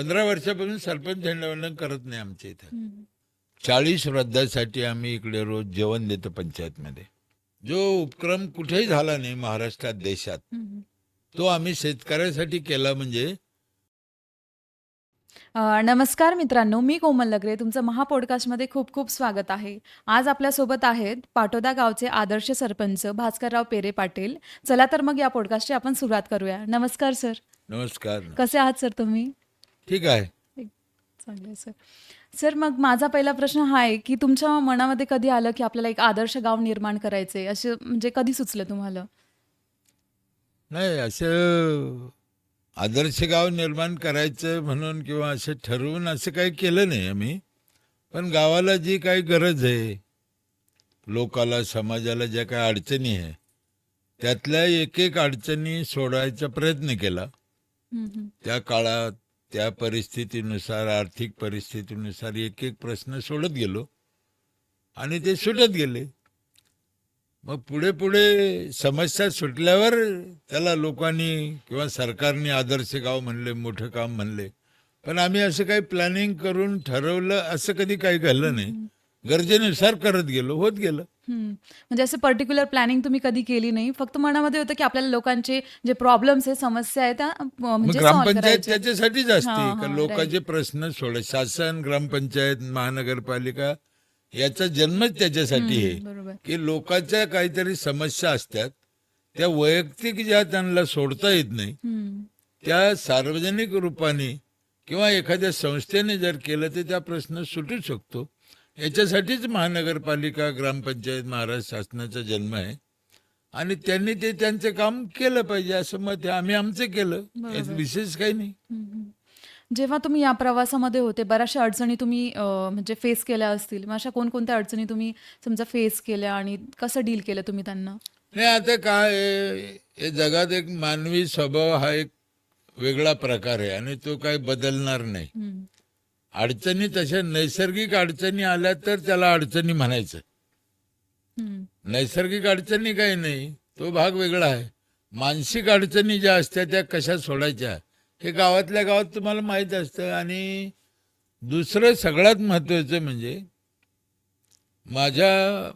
पंधरा वर्षापासून सरपंच झेंडावंदन करत नाही आमच्या इथं. चाळीस श्रद्धासाठी आम्ही इकडे रोज जेवण देतो पंचायतमध्ये. जो उपक्रम कुठेही झाला नाही महाराष्ट्रात देशात. तो आम्ही शेतकऱ्यासाठी केला म्हणजे नमस्कार मित्रांनो मी कोमल लगरे. तुमचं महापॉडकास्टमध्ये खूप खूप स्वागत आहे. आज आपल्यासोबत आहेत पाटोदा गावचे आदर्श सरपंच भास्करराव पेरे पाटील. चला तर मग या पॉडकास्टची आपण सुरुवात करूया. नमस्कार सर. नमस्कार. कसे आहात सर तुम्ही? ठीक आहे. चांगलं सर सर मग माझा पहिला प्रश्न हा आहे की तुमच्या मनामध्ये कधी आलं की आपल्याला एक आदर्श गाव निर्माण करायचे असे म्हणजे कधी सुचलं तुम्हाला? नाही असं आदर्श गाव निर्माण करायचं म्हणून किंवा असं ठरवून असं काही केलं नाही आम्ही. पण गावाला जी काही गरज आहे लोकाला समाजाला ज्या काही अडचणी आहे त्यातल्या एक एक अडचणी सोडायचा प्रयत्न केला. त्या काळात त्या परिस्थितीनुसार आर्थिक परिस्थितीनुसार एक एक प्रश्न सोडत गेलो आणि ते सुटत गेले. मग पुढे पुढे समस्या सुटल्यावर त्याला लोकांनी किंवा सरकारने आदर्श गाव म्हणले मोठं काम म्हणले. पण आम्ही असं काही प्लॅनिंग करून ठरवलं असं कधी काही घडलं नाही. गरजेनुसार करत गेलो होत गेलं. म्हणजे असं पर्टिक्युलर प्लॅनिंग तुम्ही कधी केली नाही फक्त मनामध्ये होतं की आपल्याला लोकांचे जे प्रॉब्लेम्स आहे समस्या आहे त्या म्हणजे ग्रामपंचायत. त्याच्यासाठीच असते. लोकांचे प्रश्न सोड शासन ग्रामपंचायत महानगरपालिका याचा जन्मच त्याच्यासाठी आहे की लोकांच्या काहीतरी समस्या असतात त्या वैयक्तिक ज्या त्यांना सोडता येत नाही. त्या सार्वजनिक रूपाने किंवा एखाद्या संस्थेने जर केलं तर त्या प्रश्न सुटू शकतो याच्यासाठीच महानगरपालिका ग्रामपंचायत महाराष्ट्र शासनाचा जन्म आहे आणि त्यांनी ते त्यांचं काम केलं पाहिजे असं मत आहे आम्ही आमचं केलं. यात विशेष काही नाही. जेव्हा तुम्ही या प्रवासामध्ये होते बऱ्याचशा अडचणी तुम्ही अ, म्हणजे फेस केल्या असतील मग अशा कोणकोणत्या अडचणी तुम्ही समजा फेस केल्या आणि कसं डील केलं तुम्ही त्यांना नाही आता काय आहे, हे जगात एक मानवी स्वभाव हा एक वेगळा प्रकार आहे आणि तो काही बदलणार नाही हम्म. अडचणी तशा नैसर्गिक अडचणी आल्या तर त्याला अडचणी म्हणायचं. नैसर्गिक अडचणी काही नाही तो भाग वेगळा आहे. मानसिक अडचणी ज्या असत्या त्या कशा सोडायच्या हे गावातल्या गावात तुम्हाला माहीत असतं. आणि दुसरं सगळ्यात महत्त्वाचं म्हणजे माझ्या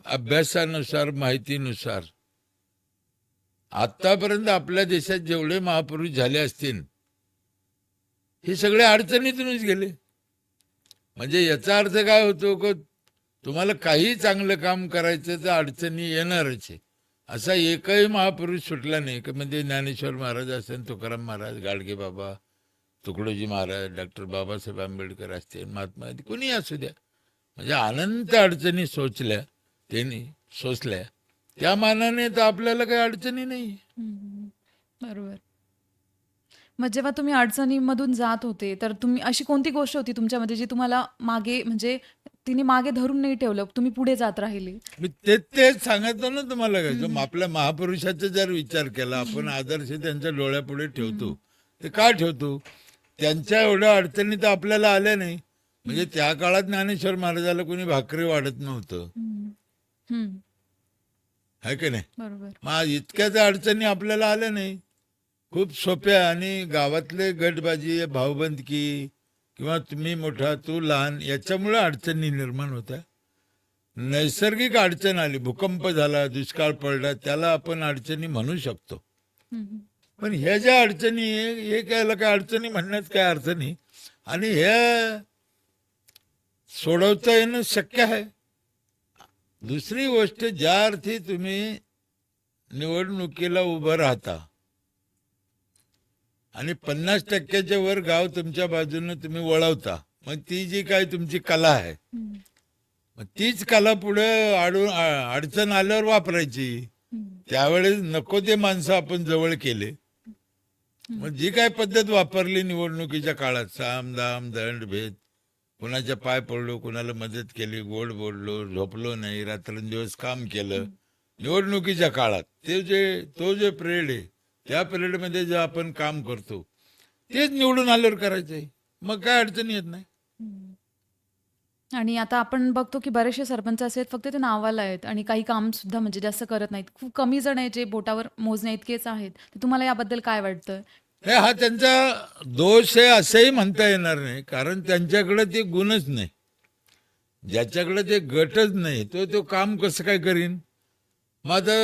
अभ्यासानुसार माहितीनुसार आतापर्यंत आपल्या देशात जेवढे महापुरुष झाले असतील हे सगळे अडचणीतूनच गेले. म्हणजे याचा अर्थ काय होतो की तुम्हाला काही चांगलं काम करायचं तर अडचणी येणारच आहे. असा एकही महापुरुष सुटला नाही. की म्हणजे ज्ञानेश्वर महाराज असेल तुकाराम महाराज गाडगे बाबा तुकडोजी महाराज डॉक्टर बाबासाहेब आंबेडकर असतील महात्मा कुणी असू द्या. म्हणजे अनंत अडचणी सोचल्या त्यांनी सोचल्या. त्या मानाने तर आपल्याला काही अडचणी नाही बरोबर. मग जेव्हा तुम्ही अडचणीमधून जात होते तर तुम्ही अशी कोणती गोष्ट होती तुमच्यामध्ये जी तुम्हाला मागे म्हणजे तिने मागे धरून नाही ठेवलं तुम्ही पुढे जात राहिले? मी ते तेच सांगतो ना तुम्हाला आपल्या महापुरुषाचा जर विचार केला आपण आदर्श त्यांच्या डोळ्यापुढे ठेवतो. ते का ठेवतो? त्यांच्या एवढ्या अडचणी तर आपल्याला आल्या नाही. म्हणजे त्या काळात ज्ञानेश्वर महाराजाला कोणी भाकरी वाढत नव्हतं. है की नाही? बरोबर. मग इतक्याच अडचणी आपल्याला आल्या नाही. खूप सोप्या आणि गावातले गटबाजी भावबंदकी किंवा तुम्ही मोठा तू लहान याच्यामुळे अडचणी निर्माण होत्या. नैसर्गिक अडचण आली भूकंप झाला दुष्काळ पडला त्याला आपण अडचणी म्हणू शकतो. पण ह्या ज्या अडचणी आहे हे काय काय अडचणी म्हणण्यात काय अर्थ नाही. आणि ह्या सोडवता येणं शक्य आहे. दुसरी गोष्ट ज्या अर्थी तुम्ही निवडणुकीला उभं राहता आणि पन्नास टक्क्याच्या वर गाव तुमच्या बाजूने तुम्ही वळवता. मग ती जी काय तुमची कला आहे. मग तीच कला पुढे अडून अडचण आल्यावर वापरायची. त्यावेळेस नको ते माणसं आपण जवळ केले. मग जी काय पद्धत वापरली निवडणुकीच्या काळात साम दाम दंड भेद कुणाच्या पाय पडलो कुणाला मदत केली गोड बोललो झोपलो नाही रात्रंदिवस काम केलं निवडणुकीच्या काळात ते जे तो जे पिरियड आहे त्या पिरियडमध्ये जे आपण काम करतो तेच निवडून आल्यावर करायचं आहे मग काय अडचण येत नाही. आणि आता आपण बघतो की बरेचसे सरपंच असे आहेत फक्त ते नावाला आहेत आणि काही काम सुद्धा म्हणजे जास्त करत नाहीत. खूप कमी जण आहेत जे बोटावर मोजण्या इतकेच आहेत. तर तुम्हाला याबद्दल काय वाटतं? हे हा त्यांचा दोष आहे असंही म्हणता येणार नाही कारण त्यांच्याकडे ते गुणच नाही. ज्याच्याकडे ते गटच नाही तो तो काम कसं काय करीन? माझा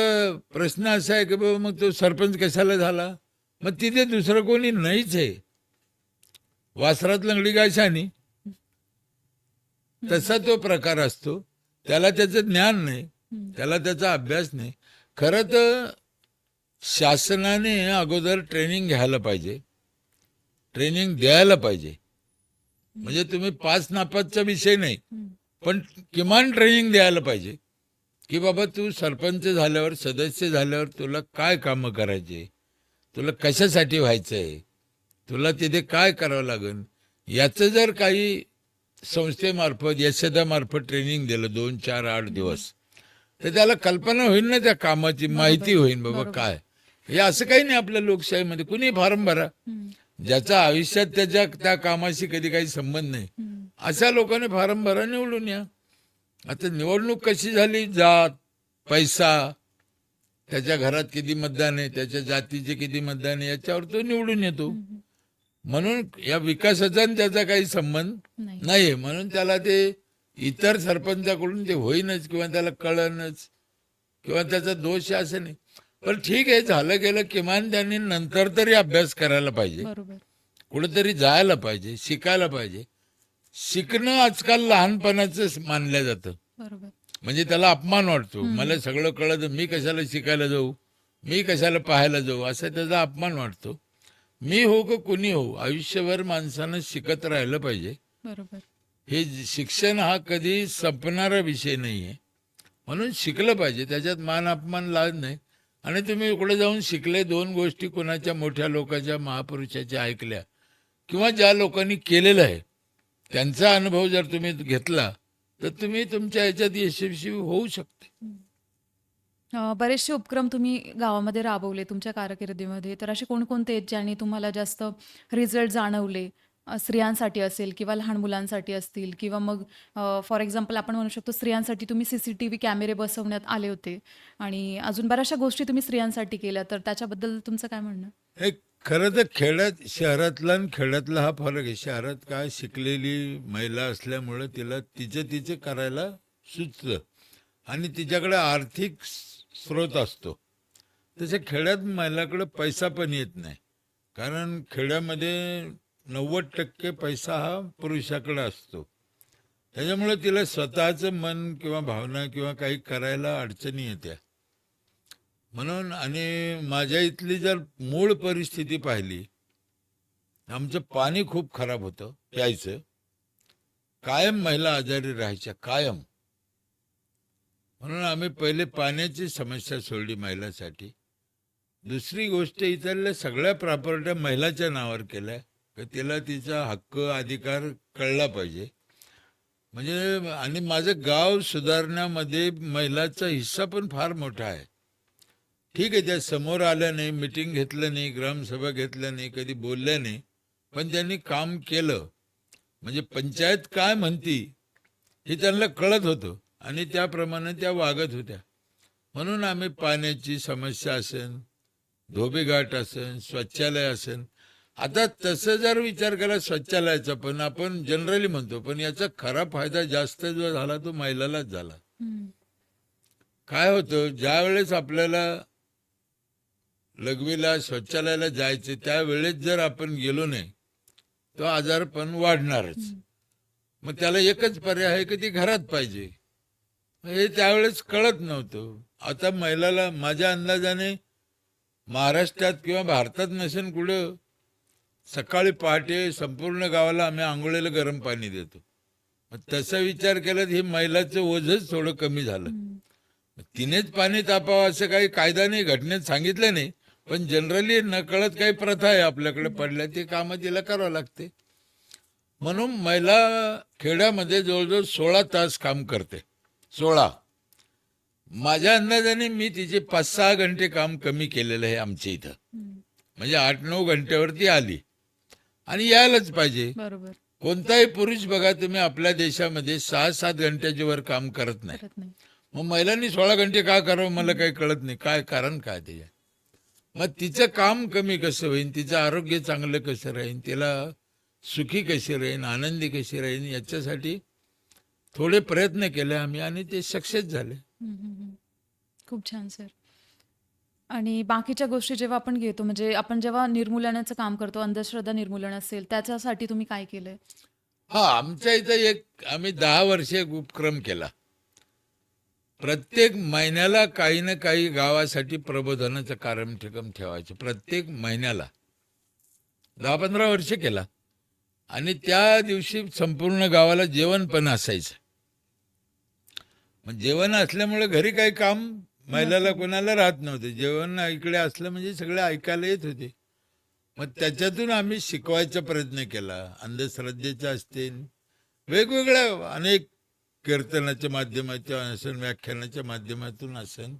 प्रश्न असा आहे की बाबा मग तो सरपंच कशाला झाला? मग तिथे दुसरं कोणी नाहीच आहे. वासरात लंगडी गायशानी. तसा तो प्रकार असतो. त्याला त्याचं ज्ञान नाही. त्याला त्याचा अभ्यास नाही. खरं तर शासनाने अगोदर ट्रेनिंग घ्यायला पाहिजे. ट्रेनिंग द्यायला पाहिजे. म्हणजे तुम्ही पाच नापासचा विषय नाही पण किमान ट्रेनिंग द्यायला पाहिजे. की बाबा तू सरपंच झाल्यावर सदस्य झाल्यावर तुला काय कामं करायचे? तुला कशासाठी व्हायचंय? तुला तिथे काय करावं लागेल याचं जर काही संस्थेमार्फत यशदामार्फत ट्रेनिंग दिलं दोन चार आठ दिवस तर त्याला कल्पना होईल ना त्या कामाची? माहिती होईल बाबा काय? हे असं काही नाही आपल्या लोकशाहीमध्ये. कुणी फॉर्म भरा. ज्याचा आयुष्यात त्याच्या त्या कामाशी कधी काही संबंध नाही. अशा लोकांनी फारम भरा निवडून या. आता निवडणूक कशी झाली? जात पैसा त्याच्या घरात किती मतदान आहे त्याच्या जातीचे किती मतदान आहे याच्यावर तो निवडून येतो. म्हणून या विकासाचा त्याचा काही संबंध नाही. म्हणून त्याला ते इतर सरपंचाकडून ते होईनच किंवा त्याला कळणच किंवा त्याचा दोष असं नाही. पण ठीक आहे झालं गेलं किमान त्यांनी नंतर तरी अभ्यास करायला पाहिजे. कुठेतरी जायला पाहिजे शिकायला पाहिजे. शिकणं आजकाल लहानपणाचं मानलं जातं. बरोबर. म्हणजे त्याला अपमान वाटतो. मला सगळं कळत मी कशाला शिकायला जाऊ? मी कशाला पाहायला जाऊ? असा त्याचा अपमान वाटतो. मी हो का कुणी हो? आयुष्यभर माणसानं शिकत राहिलं पाहिजे. बरोबर. हे शिक्षण हा कधी संपणारा विषय नाही आहे म्हणून शिकलं पाहिजे. त्याच्यात मान अपमान लाज नाही. आणि तुम्ही इकडे जाऊन शिकले दोन गोष्टी कोणाच्या मोठ्या लोकांच्या महापुरुषाच्या ऐकल्या किंवा ज्या लोकांनी केलेलं आहे. त्यांचा अनुभव जर तुम्ही घेतला तर तुम्ही तुमच्या ह्याच्यात यशस्वी होऊ शकते. बरेचसे उपक्रम तुम्ही गावामध्ये राबवले तुमच्या कारकिर्दीमध्ये. तर असे कोणकोणते आहेत ज्यांनी तुम्हाला जास्त रिझल्ट जाणवले? स्त्रियांसाठी असेल किंवा लहान मुलांसाठी असतील किंवा मग फॉर एक्झाम्पल आपण म्हणू शकतो स्त्रियांसाठी तुम्ही सी सी टी व्ही कॅमेरे बसवण्यात आले होते. आणि अजून बऱ्याचशा गोष्टी तुम्ही स्त्रियांसाठी केल्या तर त्याच्याबद्दल तुमचं काय म्हणणं? हे खरं तर खेड्यात शहरातला आणि खेड्यातला हा फरक आहे. शहरात काय शिकलेली महिला असल्यामुळं तिला तिचं तिचं करायला सुचतं. आणि तिच्याकडे आर्थिक स्रोत असतो. तसे खेड्यात महिलाकडे पैसा पण येत नाही. कारण खेड्यामध्ये नव्वद टक्के पैसा हा पुरुषाकडे असतो. त्याच्यामुळे तिला स्वतःचं मन किंवा भावना किंवा काही करायला अडचणी येत्या. म्हणून आणि माझ्या इथली जर मूळ परिस्थिती पाहिली आमचं पाणी खूप खराब होतं प्यायचं. कायम महिला आजारी राहायच्या कायम. म्हणून आम्ही पहिले पाण्याची समस्या सोडली महिलासाठी. दुसरी गोष्ट इथल्या सगळ्या प्रॉपर्ट्या महिलाच्या नावावर केल्या तर तिला तिचा हक्क अधिकार कळला पाहिजे. म्हणजे आणि माझं गाव सुधारण्यामध्ये महिलाचा हिस्सा पण फार मोठा आहे. ठीक आहे त्या समोर आल्या नाही मिटिंग घेतलं नाही ग्रामसभा घेतल्या नाही कधी बोलल्या नाही पण त्यांनी काम केलं. म्हणजे पंचायत काय म्हणती हे त्यांना कळत होतं आणि त्याप्रमाणे त्या वागत होत्या. म्हणून आम्ही पाण्याची समस्या असेल धोबीघाट असेल स्वच्छालय असेल आता तसं जर विचार केला स्वच्छालयाचा पण आपण जनरली म्हणतो पण याचा खरा फायदा जास्त जो झाला तो महिलालाच झाला. काय होतं ज्या वेळेस आपल्याला लघवीला शौचालयाला जायचे त्यावेळेस जर आपण गेलो नाही तो आजारपण वाढणारच. मग त्याला एकच पर्याय आहे की ती घरात पाहिजे. हे त्यावेळेस कळत नव्हतं. आता महिलाला माझ्या अंदाजाने महाराष्ट्रात किंवा भारतात नसेल कुठं सकाळी पहाटे संपूर्ण गावाला आम्ही आंघोळीला गरम पाणी देतो. मग तसा विचार केला तर हे महिलाचं ओझच थोडं कमी झालं. तिनेच पाणी तापावं असं काही कायदा नाही घटनेत सांगितलं नाही. पण जनरली नकळत काही प्रथा आहे आपल्याकडे पडल्या ते कामं तिला करावं लागते. म्हणून महिला खेड्यामध्ये जवळजवळ सोळा तास काम करते. सोळा. माझ्या अंदाजाने मी तिचे पाच सहा घंटे काम कमी केलेलं आहे आमच्या इथं. म्हणजे आठ नऊ घंट्यावरती आली. आणि यायलाच पाहिजे. कोणताही पुरुष बघा तुम्ही आपल्या देशामध्ये सहा सात घंट्याच्या वर काम करत नाही. करत नाही. मग महिलांनी सोळा घंटे का करावं मला काही कळत नाही. काय कारण काय त्याच्या मग तिचं काम कमी कसं होईल तिचं आरोग्य चांगलं कसं राहील तिला सुखी कशी राहील आनंदी कशी राहील याच्यासाठी थोडे प्रयत्न केले आम्ही आणि ते सक्सेस झाले. खूप छान सर. आणि बाकीच्या गोष्टी जेव्हा आपण घेतो म्हणजे आपण जेव्हा निर्मूलनाचं काम करतो अंधश्रद्धा निर्मूलन असेल त्याच्यासाठी तुम्ही काय केलंय? हा आमच्या इथं एक आम्ही दहा वर्षे एक उपक्रम केला. प्रत्येक महिन्याला काही ना काही गावासाठी प्रबोधनाचं कार्यक्रम ठेवायचं. प्रत्येक महिन्याला. दहा पंधरा वर्ष केला. आणि त्या दिवशी संपूर्ण गावाला जेवण पण असायचं. मग जेवण असल्यामुळे घरी काही काम महिलाला कोणाला राहत नव्हते. जेवण इकडे असलं म्हणजे सगळे ऐकायला येत होते. मग त्याच्यातून आम्ही शिकवायचा प्रयत्न केला. अंधश्रद्धेच्या असतील. वेगवेगळ्या अनेक कीर्तनाच्या माध्यमातून असेल व्याख्यानाच्या माध्यमातून असेल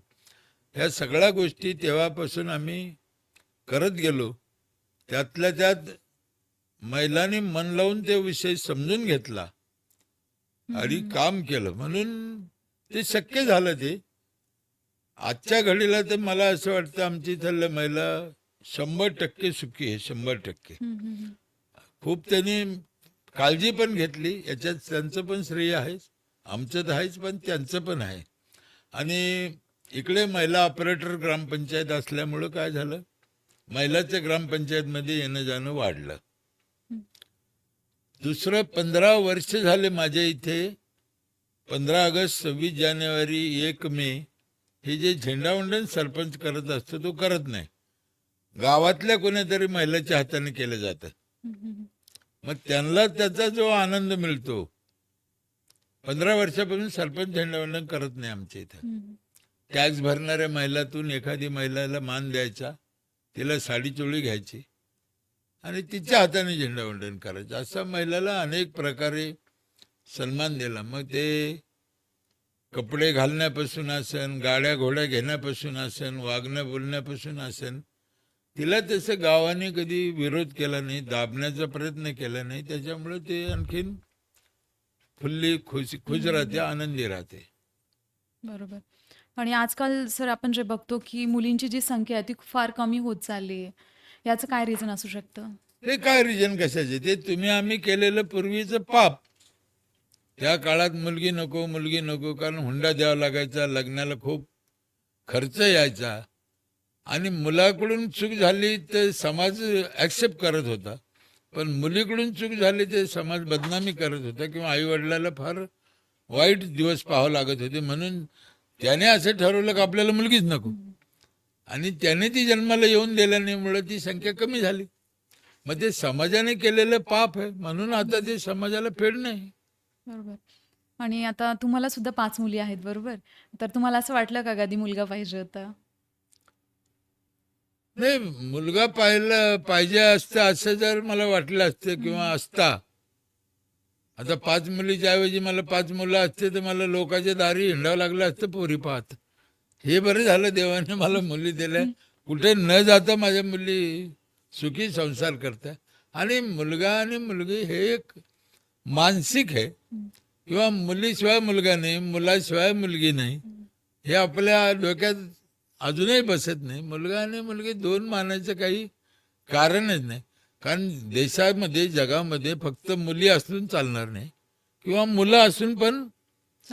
ह्या सगळ्या गोष्टी तेव्हापासून आम्ही करत गेलो. त्यातल्या त्यात महिलांनी मन लावून ते विषय समजून घेतला आणि काम केलं. म्हणून ते शक्य झालं ते. आजच्या घडीला तर मला असं वाटतं आमची इथल्या महिला शंभर टक्के सुखी आहे शंभर टक्के. खूप त्यांनी काळजी पण घेतली याच्यात त्यांचं पण श्रेय आहे. आमचं तर आहेच पण त्यांचं पण आहे. आणि इकडे महिला ऑपरेटर ग्रामपंचायत असल्यामुळं काय झालं? महिलाच्या ग्रामपंचायतमध्ये येणं जाणं वाढलं. दुसरं पंधरा वर्ष झाले माझ्या इथे. पंधरा ऑगस्ट सव्वीस जानेवारी एक मे. हे जे झेंडावंदन सरपंच करत असतो तो करत नाही. गावातल्या कोणीतरी महिलाच्या हाताने केलं जातं. मग त्यांना त्याचा जो आनंद मिळतो पंधरा वर्षापासून सरपंच झेंडावंदन करत नाही आमच्या इथं. टॅक्स भरणाऱ्या महिलातून एखादी महिलाला मान द्यायचा तिला साडी चोळी घ्यायची आणि तिच्या हाताने झेंडावंदन करायचं. असा महिलाला अनेक प्रकारे सन्मान दिला. मग ते कपडे घालण्यापासून असन गाड्या घोड्या घेण्यापासून असन वागणं बोलण्यापासून असन तिला तसं गावाने कधी विरोध केला नाही दाबण्याचा प्रयत्न केला नाही त्याच्यामुळे ते आणखीन फुल्ली खुश खुश राहते आनंदी राहते. बरोबर. आणि आजकाल सर आपण जे बघतो की मुलींची जी संख्या आहे ती फार कमी होत चालली आहे. याचं काय रिझन असू शकतं? ते काय रिजन कशाचे? ते तुम्ही आम्ही केलेलं पूर्वीचं पाप. त्या काळात मुलगी नको मुलगी नको कारण हुंडा द्यावा लागायचा लग्नाला खूप खर्च यायचा. आणि मुलाकडून चूक झाली तर समाज ॲक्सेप्ट करत होता. पण मुलीकडून चूक झाली ते समाज बदनामी करत होता किंवा आई वडिलाला फार वाईट दिवस पाहावं लागत होते. म्हणून त्याने असं ठरवलं की आपल्याला मुलगीच नको. आणि त्याने ती जन्माला येऊन दिल्यामुळे ती संख्या कमी झाली. मग ते समाजाने केलेलं पाप आहे. म्हणून आता ते समाजाला फेडणं आहे बरोबर. आणि आता तुम्हाला सुद्धा पाच मुली आहेत बरोबर? तर तुम्हाला असं वाटलं का कधी मुलगा पाहिजे होता? नाही मुलगा पाहिलं पाहिजे असतं असं जर मला वाटलं असतं किंवा असता. आता पाच मुलीच्या ऐवजी मला पाच मुलं असते तर मला लोकांच्या दारी हिंडावं लागलं असतं पोरी पाहत. हे बरं झालं देवाने मला मुली दिल्या. कुठे न जाता माझ्या मुली सुखी संसार करतात. आणि मुलगा आणि मुलगी हे एक मानसिक आहे. किंवा मुलीशिवाय मुलगा नाही मुलाशिवाय मुलगी नाही. हे आपल्या डोक्यात अजूनही बसत नाही. मुलगा आणि मुलगी दोन मानायचं काही कारणच नाही. कारण देशामध्ये जगामध्ये फक्त मुली असून चालणार नाही किंवा मुलं असून पण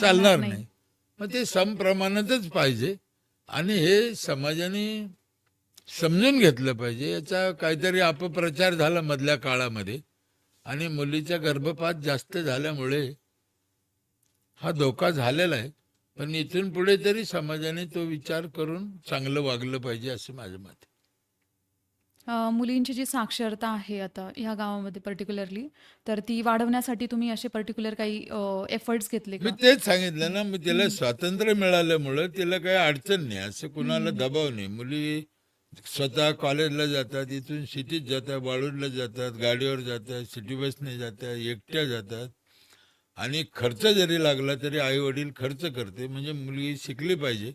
चालणार नाही. मग ते समप्रमाणातच पाहिजे. आणि हे समाजाने समजून घेतलं पाहिजे. याचा काहीतरी अपप्रचार झाला मधल्या काळामध्ये. आणि मुलीचा गर्भपात जास्त झाल्यामुळे हा धोका झालेला आहे. पण इथून पुढे तरी समाजाने तो विचार करून चांगलं वागलं पाहिजे असं माझं मत आहे. अ, मुलींची जी साक्षरता आहे आता ह्या गावामध्ये पर्टिक्युलरली तर ती वाढवण्यासाठी तुम्ही असे पर्टिक्युलर काही एफर्ट्स घेतले मी का तेच सांगितलं ना मग तिला स्वातंत्र्य मिळाल्यामुळं तिला काही अडचण नाही असं कुणाला दबाव नाही. मुली स्वतः कॉलेजला जातात इथून सिटीत जातात वाळूरला जातात गाडीवर जातात सिटी बसने जातात एकट्या जातात. आणि खर्च जरी लागला तरी आई वडील खर्च करते. म्हणजे मुलगी शिकली पाहिजे.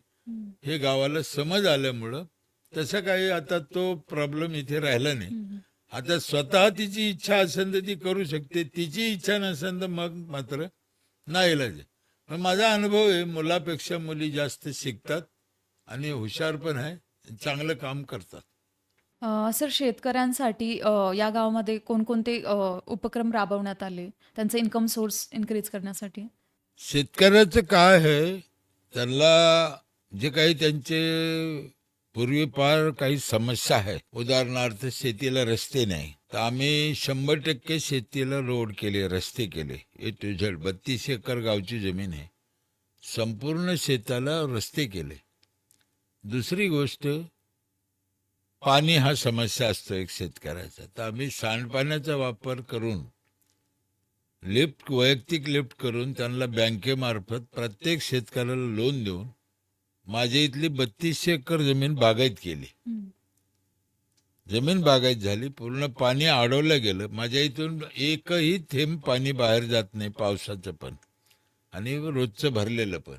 हे गावाला समज आल्यामुळं तसं काही आता तो प्रॉब्लेम इथे राहिला नाही. आता स्वतः तिची इच्छा असेल तर ती करू शकते. तिची इच्छा नसेल तर मग मात्र नाही आहे. पण माझा अनुभव आहे मुलापेक्षा मुली जास्त शिकतात आणि हुशार पण आहे चांगलं काम करतात. अ, सर शेतकऱ्यांसाठी अ, या गावामध्ये कोणकोणते अ, उपक्रम राबवण्यात आले? त्यांचा इन्कम सोर्स इन्क्रीज करण्यासाठी? शेतकऱ्याचं काय आहे त्यांना जे काही त्यांचे पूर्वीपार काही समस्या आहे उदाहरणार्थ शेतीला रस्ते नाही. तर आम्ही शंभर टक्के शेतीला रोड केले रस्ते केले. ए टू झेड बत्तीस एकर गावची जमीन आहे. संपूर्ण शेताला रस्ते केले. दुसरी गोष्ट पाणी हा समस्या असतो एक शेतकऱ्याचा. तर आम्ही सांडपाण्याचा वापर करून लिफ्ट वैयक्तिक लिफ्ट करून त्यांना बँकेमार्फत प्रत्येक शेतकऱ्याला लोन देऊन माझ्या इथली बत्तीसशे एकर जमीन बागायत केली. जमीन बागायत झाली पूर्ण पाणी अडवलं गेलं. माझ्या इथून एकही थेंब पाणी बाहेर जात नाही पावसाचं पण. आणि रोजचं भरलेलं पण.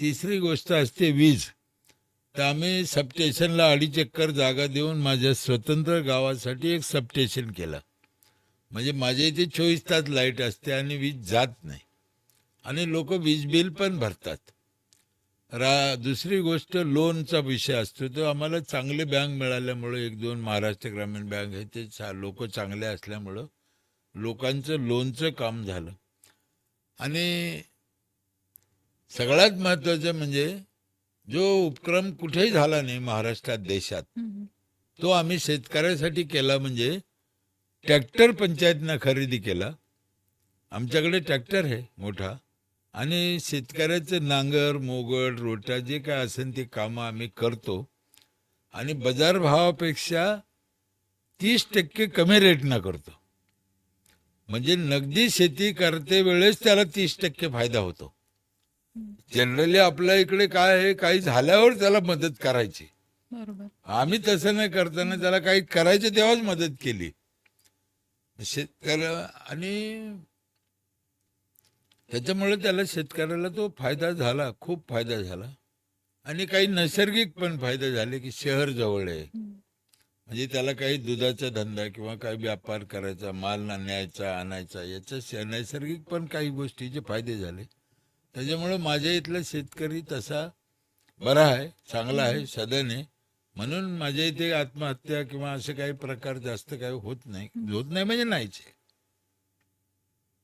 तिसरी गोष्ट असते वीज. तर आम्ही सबस्टेशनला अडीच एकर जागा देऊन माझ्या स्वतंत्र गावासाठी एक सबस्टेशन केलं. म्हणजे माझ्या इथे चोवीस तास लाइट असते आणि वीज जात नाही. आणि लोक वीज बिल पण भरतात. रा दुसरी गोष्ट लोनचा विषय असतो तो आम्हाला चांगले बँक मिळाल्यामुळं एक दोन महाराष्ट्र ग्रामीण बँक आहे ते चा लोक चांगले असल्यामुळं लोकांचं लोनचं काम झालं. आणि सगळ्यात महत्त्वाचं म्हणजे जो उपक्रम कुठेही झाला नाही महाराष्ट्रात देशात. तो आम्ही शेतकऱ्यासाठी केला म्हणजे ट्रॅक्टर पंचायतनं खरेदी केला. आमच्याकडे ट्रॅक्टर आहे मोठा आणि शेतकऱ्याचं नांगर मोगड रोटा जे काय असेल ते कामं आम्ही करतो. आणि बाजारभावापेक्षा तीस टक्के कमी रेटनं करतो. म्हणजे नगदी शेती करते वेळेस त्याला तीस टक्के फायदा होतो. जनरली आपल्या इकडे काय आहे काही झाल्यावर त्याला मदत करायची. आम्ही तसं नाही करताना त्याला काही करायचं तेव्हाच मदत केली. शेतकऱ्या आणि त्याच्यामुळे त्याला शेतकऱ्याला तो फायदा झाला खूप फायदा झाला. आणि काही नैसर्गिक पण फायदे झाले की शहर जवळ आहे. म्हणजे त्याला काही दुधाचा धंदा किंवा काही व्यापार करायचा माल ना- न्यायचा आणायचा याच्या नैसर्गिक पण काही गोष्टीचे फायदे झाले. त्याच्यामुळे माझ्या इथला शेतकरी तसा बरा आहे चांगला आहे सदन आहे. म्हणून माझ्या इथे आत्महत्या किंवा असे काही प्रकार जास्त काही होत नाही. होत नाही म्हणजे नाहीच आहे.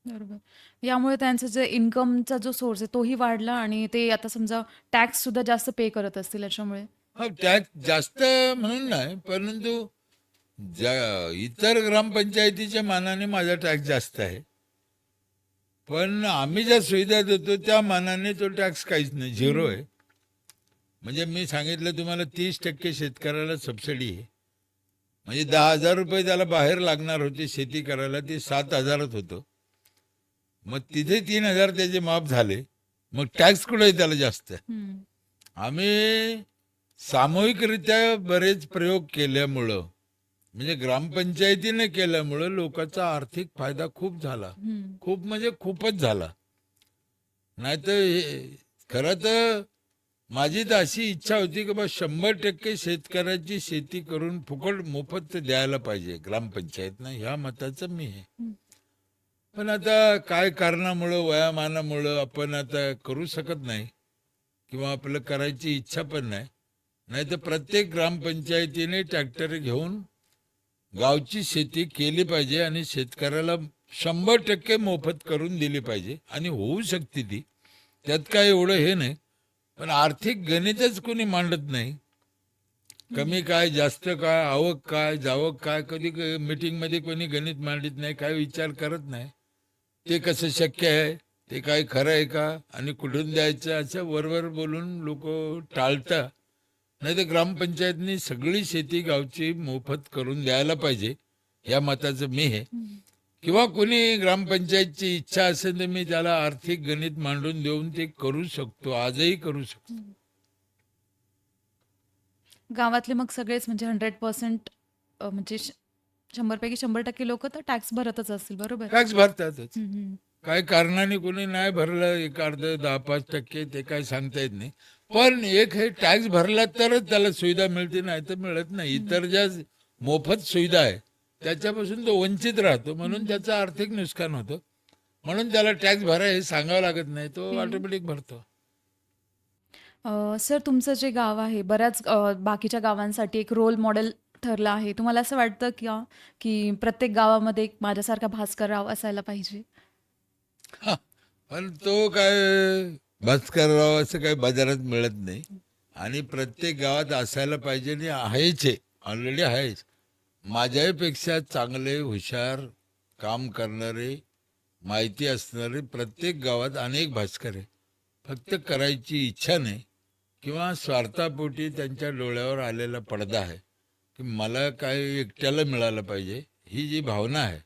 बरोबर. यामुळे त्यांचं जे इन्कमचा जो सोर्स आहे तोही वाढला आणि ते आता समजा टॅक्स सुद्धा जास्त पे करत असतील याच्यामुळे. हा टॅक्स जास्त म्हणून नाही परंतु ज्या इतर ग्रामपंचायतीच्या मानाने माझा टॅक्स जास्त आहे. पण आम्ही ज्या सुविधा देतो त्या मानाने तो टॅक्स काहीच नाही. झिरो आहे. म्हणजे मी सांगितलं तुम्हाला तीस टक्के शेतकऱ्याला सबसिडी आहे. म्हणजे दहा हजार रुपये त्याला बाहेर लागणार होते शेती करायला ते सात हजारात होतं. मग तिथे तीन हजार त्याचे माफ झाले. मग टॅक्स कुठे त्याला जास्त. आम्ही सामूहिकरित्या बरेच प्रयोग केल्यामुळं म्हणजे ग्रामपंचायतीने केल्यामुळे लोकांचा आर्थिक फायदा खूप झाला. खूप म्हणजे खूपच झाला. नाहीतर खरं तर माझी तर अशी इच्छा होती की बा शंभर टक्के शेतकऱ्याची शेती करून फुकट मोफत द्यायला पाहिजे. ग्रामपंचायतनं ह्या मताचं मी आहे. पण आता काय कारणामुळं वयामानामुळं आपण आता करू शकत नाही किंवा आपलं करायची इच्छा पण नाही. नाही तर प्रत्येक ग्रामपंचायतीने ट्रॅक्टर घेऊन गावची शेती केली पाहिजे आणि शेतकऱ्याला शंभर टक्के मोफत करून दिली पाहिजे. आणि होऊ शकते ती. त्यात काय एवढं हे नाही. पण आर्थिक गणितच कोणी मांडत नाही. कमी काय जास्त काय आवक काय जावक काय कधी मीटिंगमध्ये कोणी गणित मांडत नाही काय विचार करत नाही. ते कसं शक्य आहे ते काय खरं आहे का आणि कुठून द्यायचं असं वरवर बोलून लोक टाळतात नाही तर ग्रामपंचायतनी सगळी शेती गावची मोफत करून द्यायला पाहिजे. या मताचं मी आहे हम्म. किंवा कोणी ग्रामपंचायतची इच्छा असेल तर मी त्याला आर्थिक गणित मांडून देऊन ते करू शकतो. आजही करू शकतो. गावातले मग सगळेच म्हणजे हंड्रेड पर्सेंट म्हणजे श- शंभरपैकी शंभर टक्के लोक तर टॅक्स भरतच असतील बरोबर? टॅक्स भरतातच. काय कारणाने कोणी नाही भरलं एक अर्ध दहा पाच टक्के ते काय सांगता येत नाही. पण एक हे टॅक्स भरला तरच त्याला सुविधा मिळते नाही तर मिळत नाही. इतर ज्या मोफत सुविधा आहे त्याच्यापासून तो वंचित राहतो. म्हणून त्याचं आर्थिक नुकसान होतं. म्हणून त्याला टॅक्स भरा हे सांगावं लागत नाही तो ऑटोमॅटिक भरतो. सर तुमचं जे गाव आहे बऱ्याच बाकीच्या गावांसाठी एक रोल मॉडेल ठरलं आहे. तुम्हाला असं वाटतं की की प्रत्येक गावामध्ये एक माझ्यासारखा भास्करराव असायला पाहिजे? हा, पण तो काय भास्करराव असं काही बाजारात मिळत नाही. आणि प्रत्येक गावात असायला पाहिजे आणि आहेच आहे ऑलरेडी आहेच. माझ्यापेक्षा चांगले हुशार काम करणारे माहिती असणारे प्रत्येक गावात अनेक भास्कर आहे फक्त करायची इच्छा नाही किंवा स्वार्थापोटी त्यांच्या डोळ्यावर आलेला पडदा आहे की मला काय एकट्याला मिळालं पाहिजे ही जी भावना आहे.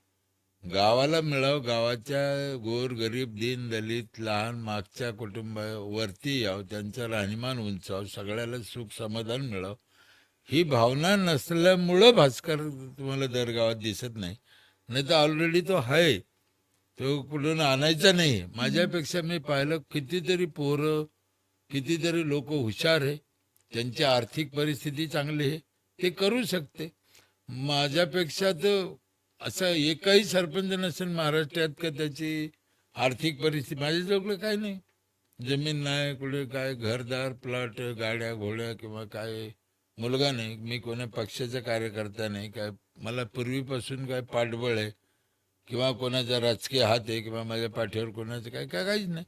गावाला मिळावं गावाच्या गोर गरीब दीन दलित लहान मागच्या कुटुंबावरती यावं त्यांचं राहणीमान उंचावं सगळ्याला सुख समाधान मिळावं. ही भावना नसल्यामुळं भास्कर तुम्हाला दर गावात दिसत नाही. नाही तर ऑलरेडी तो आहे. तो कुठून आणायचा नाही. माझ्यापेक्षा मी पाहिलं कितीतरी पोरं कितीतरी लोक हुशार आहे. त्यांची आर्थिक परिस्थिती चांगली आहे. ते करू शकते. माझ्यापेक्षा तर असा एकही सरपंच नसेल महाराष्ट्रात का त्याची आर्थिक परिस्थिती? माझ्याजवळ काही नाही. जमीन नाही कुठे काय घरदार प्लॉट गाड्या घोड्या किंवा काय. मुलगा नाही मी कोण्या पक्षाचा कार्यकर्ता नाही. काय मला पूर्वीपासून काय पाठबळ आहे किंवा कोणाचा राजकीय हात आहे किंवा माझ्या पाठीवर कोणाचं काय काय काहीच नाही.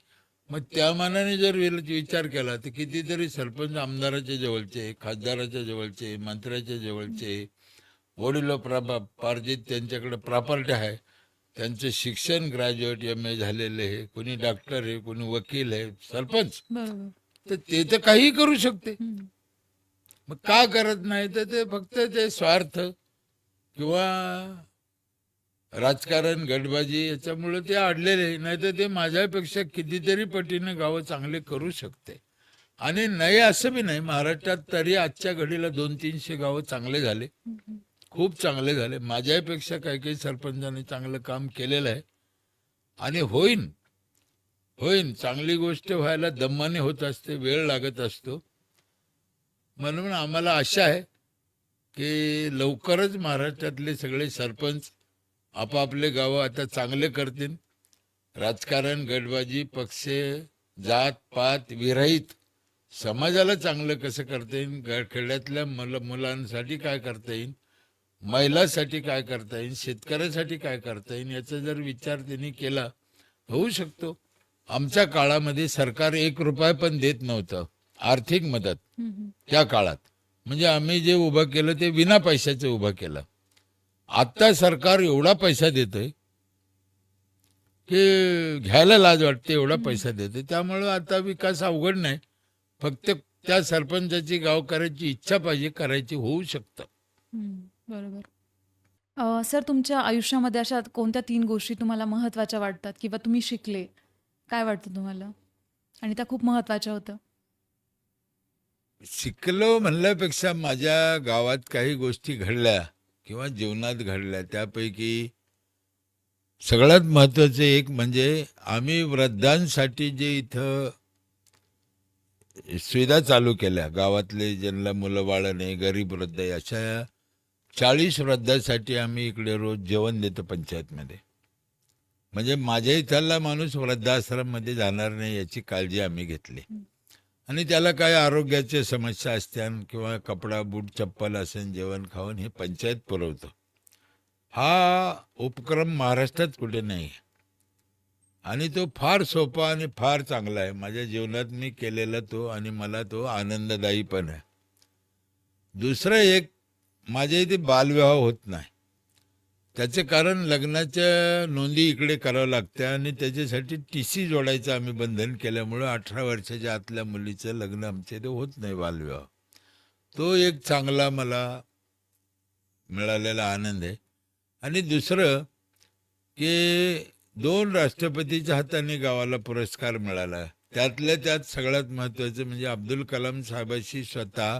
मग त्या मानाने जर विचार केला तर कितीतरी सरपंच आमदाराच्या जवळचे खासदाराच्या जवळचे मंत्र्याच्या जवळचे वडिलो प्रापा पार्जित त्यांच्याकडे प्रॉपर्टी आहे. त्यांचं शिक्षण ग्रॅज्युएट एम ए झालेलं आहे. कोणी डॉक्टर आहे कोणी वकील आहे सरपंच. तर ते तर काहीही करू शकते. मग का करत नाही? तर ते फक्त ते स्वार्थ किंवा राजकारण गटबाजी याच्यामुळे ते अडलेले नाही तर ते माझ्यापेक्षा कितीतरी पटीने गावं चांगले करू शकते. आणि नाही असं बी नाही. महाराष्ट्रात तरी आजच्या घडीला दोन तीनशे गावं चांगले झाले. खूप चांगले झाले. माझ्यापेक्षा काही काही सरपंचांनी चांगलं काम केलेलं आहे. आणि होईन. होईन. चांगली गोष्ट व्हायला दम्माने होत असते वेळ लागत असतो. म्हणून आम्हाला आशा आहे की लवकरच महाराष्ट्रातले सगळे सरपंच आपापले गावं आता चांगले करतील. राजकारण गटबाजी पक्ष जात पात विरहित समाजाला चांगलं कसं करता येईल? ग- खेड्यातल्या मुल मुलांसाठी काय करता येईल? महिलांसाठी काय करता येईल शेतकऱ्यासाठी काय करता येईल याचा जर विचार त्यांनी केला होऊ शकतो. आमच्या काळामध्ये सरकार एक रुपया पण देत नव्हतं आर्थिक मदत. त्या काळात. म्हणजे आम्ही जे उभं केलं ते विना पैशाचं उभं केलं. आता सरकार एवढा पैसा देतोय की घ्यायला लाज वाटते एवढा पैसा देतोय. त्यामुळं आता विकास अवघड नाही. फक्त त्या सरपंचाची गावकऱ्याची इच्छा पाहिजे करायची होऊ शकतं. बरोबर. अ, सर तुमच्या आयुष्यामध्ये अशा कोणत्या तीन गोष्टी तुम्हाला महत्त्वाच्या वाटतात किंवा तुम्ही शिकले? काय वाटतं तुम्हाला? आणि त्या खूप महत्त्वाच्या होत्या. शिकलो म्हणल्यापेक्षा माझ्या गावात काही गोष्टी घडल्या किंवा जीवनात घडल्या त्यापैकी सगळ्यात महत्त्वाचं एक म्हणजे आम्ही वृद्धांसाठी जे इथं सुविधा चालू केल्या गावातले ज्यांना मुलं बाळं नाही गरीब वृद्ध आहे अशा चाळीस वृद्धासाठी आम्ही इकडे रोज जेवण देतो पंचायतमध्ये. म्हणजे माझ्या इथला माणूस वृद्धाश्रममध्ये जाणार नाही याची काळजी आम्ही घेतली. आणि त्याला काय आरोग्याच्या समस्या असत्यान किंवा कपडा बूट चप्पल असेल जेवण खावण हे पंचायत पुरवतं. हा उपक्रम महाराष्ट्रात कुठे नाही. आणि तो फार सोपा आणि फार चांगला आहे. माझ्या जीवनात मी केलेला तो आणि मला तो आनंददायी पण आहे. दुसरं एक माझ्या इथे बालविवाह होत नाही. त्याचे कारण लग्नाच्या नोंदी इकडे करावं लागते आणि त्याच्यासाठी टी सी जोडायचं आम्ही बंधन केल्यामुळं अठरा वर्षाच्या आतल्या मुलीचं लग्न आमच्या इथे होत नाही बालविवाह. तो एक चांगला मला मिळालेला आनंद आहे. आणि दुसरं की दोन राष्ट्रपतीच्या हाताने गावाला पुरस्कार मिळाला. त्यातल्या त्यात सगळ्यात महत्त्वाचं म्हणजे अब्दुल कलाम साहेबाशी स्वतः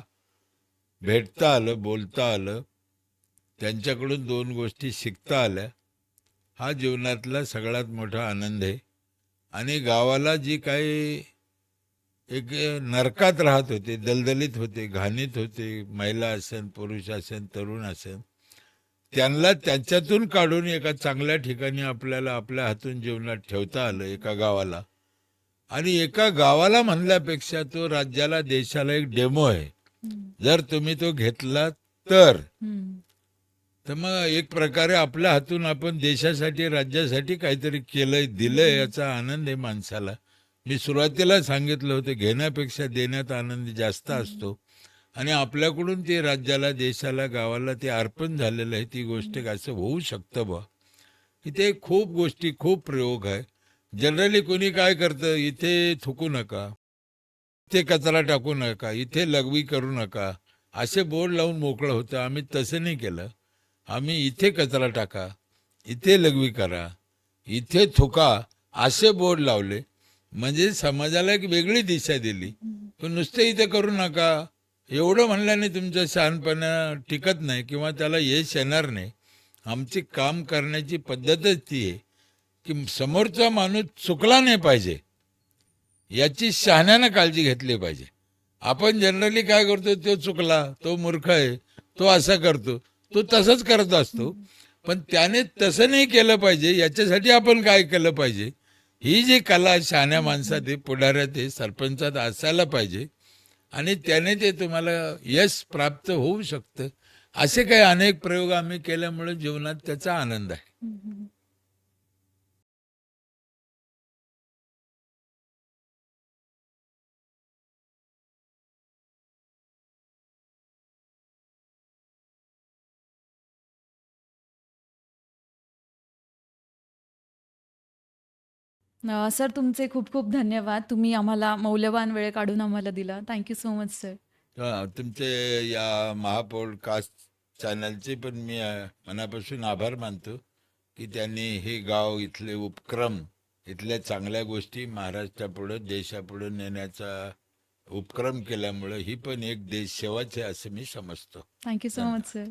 भेटता आलं बोलता आलं त्यांच्याकडून दोन गोष्टी शिकता आल्या हा जीवनातला सगळ्यात मोठा आनंद आहे. आणि गावाला जी काही एक नरकात राहत होते दलदलीत होते घाणीत होते महिला असेल पुरुष असेल तरुण असेल त्यांना त्यांच्यातून काढून एका चांगल्या ठिकाणी आपल्याला आपल्या हातून जीवनात ठेवता आलं एका गावाला. आणि एका गावाला म्हणल्यापेक्षा तो राज्याला देशाला एक डेमो आहे. जर तुम्ही तो घेतला तर. तर मग एक प्रकारे आपल्या हातून आपण देशासाठी राज्यासाठी काहीतरी केलंय दिलंय याचा आनंद आहे माणसाला. मी सुरुवातीला सांगितलं होतं घेण्यापेक्षा देण्यात आनंद जास्त असतो. आणि आपल्याकडून ते राज्याला देशाला गावाला ते अर्पण झालेलं आहे ती गोष्ट असं होऊ शकतं बा इथे खूप गोष्टी खूप प्रयोग आहे. जनरली कोणी काय करतं इथे थुकू नका. इथे कचरा टाकू नका इथे लघवी करू नका. असे बोर्ड लावून मोकळं होतं. आम्ही तसं नाही केलं. आम्ही इथे कचरा टाका इथे लघवी करा इथे थुका असे बोर्ड लावले. म्हणजे समाजाला एक वेगळी दिशा दिली. पण नुसते इथे करू नका. एवढं म्हणल्याने तुमचं शहाणपणा टिकत नाही किंवा त्याला यश येणार नाही. आमची काम करण्याची पद्धतच ती आहे की समोरचा माणूस चुकला नाही पाहिजे. याची शहाण्यानं काळजी घेतली पाहिजे. आपण जनरली काय करतो तो चुकला तो मूर्ख आहे तो असा करतो तो तसंच करत असतो. पण त्याने तसं नाही केलं पाहिजे याच्यासाठी आपण काय केलं पाहिजे? ही जी कला शहाण्या माणसात आहे पुढाऱ्यात आहे सरपंचात असायला पाहिजे. आणि त्याने ते तुम्हाला यश प्राप्त होऊ शकतं. असे काही अनेक प्रयोग आम्ही केल्यामुळे जीवनात त्याचा आनंद आहे. अ, सर तुमचे खूप खूप धन्यवाद. तुम्ही आम्हाला मौल्यवान वेळ काढून आम्हाला दिला. थँक्यू सो मच सर हा, तुमचे या महापॉडकास्ट चॅनलचे पण मी अ, मनापासून आभार मानतो की त्यांनी हे गाव इथले उपक्रम इथल्या चांगल्या गोष्टी महाराष्ट्रापुढं देशापुढं नेण्याचा उपक्रम केल्यामुळं ही पण एक देश सेवाच आहे असं मी समजतो. Thank you so much sir